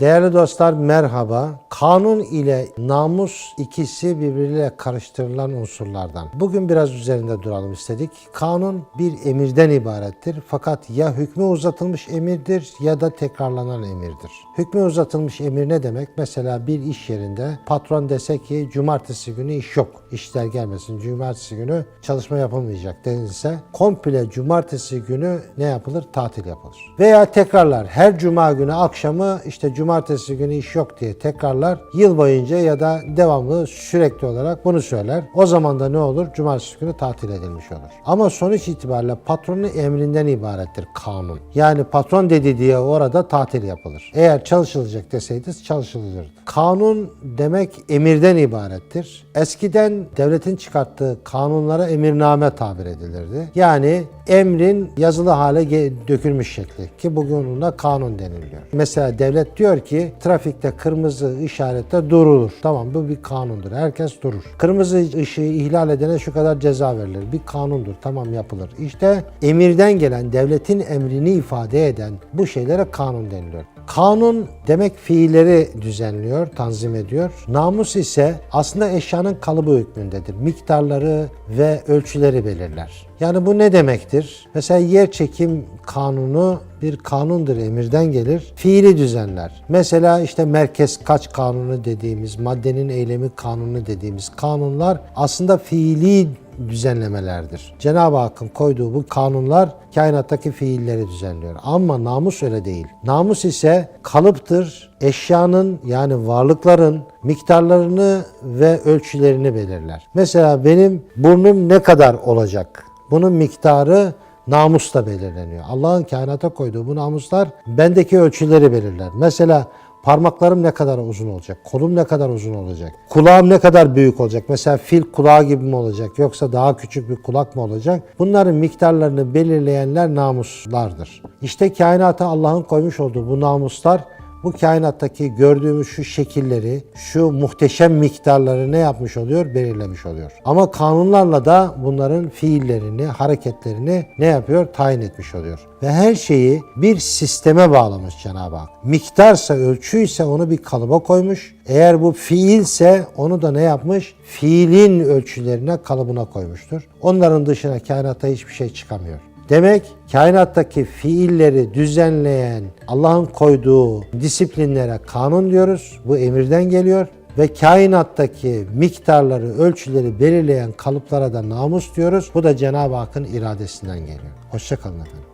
Değerli dostlar merhaba. Kanun ile namus ikisi birbiriyle karıştırılan unsurlardan. Bugün biraz üzerinde duralım istedik. Kanun bir emirden ibarettir. Fakat ya hükmü uzatılmış emirdir ya da tekrarlanan emirdir. Hükmü uzatılmış emir ne demek? Mesela bir iş yerinde patron dese ki cumartesi günü iş yok. İşler gelmesin. Cumartesi günü çalışma yapılmayacak denilse komple cumartesi günü ne yapılır? Tatil yapılır. Veya tekrarlar. Her cuma günü akşamı işte cumartesi günü iş yok diye tekrarlar. Yıl boyunca ya da devamlı sürekli olarak bunu söyler. O zaman da ne olur? Cumartesi günü tatil edilmiş olur. Ama sonuç itibariyle patronun emrinden ibarettir kanun. Yani patron dedi diye orada tatil yapılır. Eğer çalışılacak deseydi çalışılırdı. Kanun demek emirden ibarettir. Eskiden devletin çıkarttığı kanunlara emirname tabir edilirdi. Yani emrin yazılı hale dökülmüş şekli ki bugün ona kanun deniliyor. Mesela devlet diyor ki trafikte kırmızı işarette durulur. Tamam bu bir kanundur. Herkes durur. Kırmızı ışığı ihlal edene şu kadar ceza verilir. Bir kanundur. Tamam yapılır. İşte emirden gelen devletin emrini ifade eden bu şeylere kanun deniliyor. Kanun demek fiilleri düzenliyor, tanzim ediyor. Namus ise aslında eşyanın kalıbı hükmündedir. Miktarları ve ölçüleri belirler. Yani bu ne demektir? Mesela yer çekim kanunu bir kanundur, emirden gelir. Fiili düzenler. Mesela işte merkez kaç kanunu dediğimiz, maddenin eylemi kanunu dediğimiz kanunlar aslında fiili düzenlemelerdir. Cenab-ı Hakk'ın koyduğu bu kanunlar kainattaki fiilleri düzenliyor. Ama namus öyle değil. Namus ise kalıptır. Eşyanın yani varlıkların miktarlarını ve ölçülerini belirler. Mesela benim burnum ne kadar olacak? Bunun miktarı namusla belirleniyor. Allah'ın kainata koyduğu bu namuslar bendeki ölçüleri belirler. Mesela Parmaklarım ne kadar uzun olacak? Kolum ne kadar uzun olacak? Kulağım ne kadar büyük olacak? Mesela fil kulağı gibi mi olacak? Yoksa daha küçük bir kulak mı olacak? Bunların miktarlarını belirleyenler namuslardır. İşte kainata Allah'ın koymuş olduğu bu namuslar bu kainattaki gördüğümüz şu şekilleri, şu muhteşem miktarları ne yapmış oluyor? Belirlemiş oluyor. Ama kanunlarla da bunların fiillerini, hareketlerini ne yapıyor? Tayin etmiş oluyor. Ve her şeyi bir sisteme bağlamış Cenab-ı Hak. Miktarsa, ölçüyse onu bir kalıba koymuş. Eğer bu fiilse onu da ne yapmış? Fiilin ölçülerine, kalıbına koymuştur. Onların dışına kainatta hiçbir şey çıkamıyor. Demek kainattaki fiilleri düzenleyen Allah'ın koyduğu disiplinlere kanun diyoruz. Bu emirden geliyor. Ve kainattaki miktarları, ölçüleri belirleyen kalıplara da namus diyoruz. Bu da Cenab-ı Hakk'ın iradesinden geliyor. Hoşçakalın efendim.